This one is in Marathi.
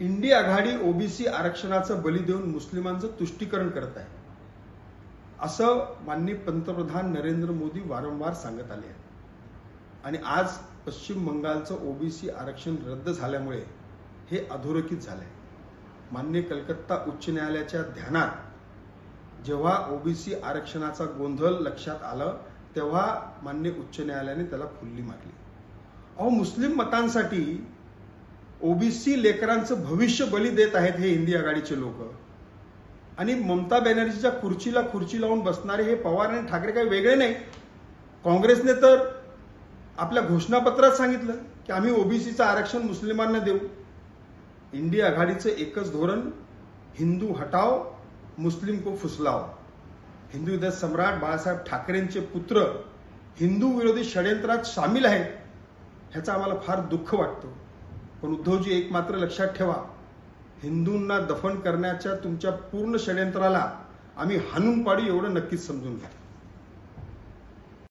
इंडी आघाडी ओबीसी आरक्षणाचं बली देऊन मुस्लिमांचं तुष्टीकरण करत आहे. असं माननीय पंतप्रधान नरेंद्र मोदी वारंवार सांगत आले आहेत. आणि आज पश्चिम बंगालचं ओबीसी आरक्षण रद्द झाल्यामुळे हे अधोरेखित झालंय. मान्य कलकत्ता उच्च न्यायालयाच्या ध्यानात जेव्हा ओबीसी आरक्षणाचा गोंधळ लक्षात आलं तेव्हा मान्य उच्च न्यायालयाने त्याला खुल्ली मारली. अहो मुस्लिम मतांसाठी ओबीसी लेकरांचं भविष्य बली देत आहेत हे हिंदी आघाडीचे लोक. आणि ममता बॅनर्जीच्या खुर्चीला खुर्ची लावून बसणारे हे पवार आणि ठाकरे काही वेगळे नाही. काँग्रेसने तर आपल्या घोषणापत्रात सांगितलं की आम्ही ओबीसीचं आरक्षण मुस्लिमांना देऊ. इंडी आघाडीचं एकच धोरण हिंदू हटाव मुस्लिम को फुसलाव हिंदू युद्ध सम्राट बाळासाहेब ठाकरेंचे पुत्र हिंदू विरोधी षडयंत्रात सामील आहेत ह्याचं आम्हाला फार दुःख वाटतं. पण उद्धवजी एक मात्र लक्षात ठेवा हिंदूंना दफन करण्याच्या तुमच्या पूर्ण षडयंत्राला आम्ही हाणून पाडू एवढं नक्कीच समजून घ्या.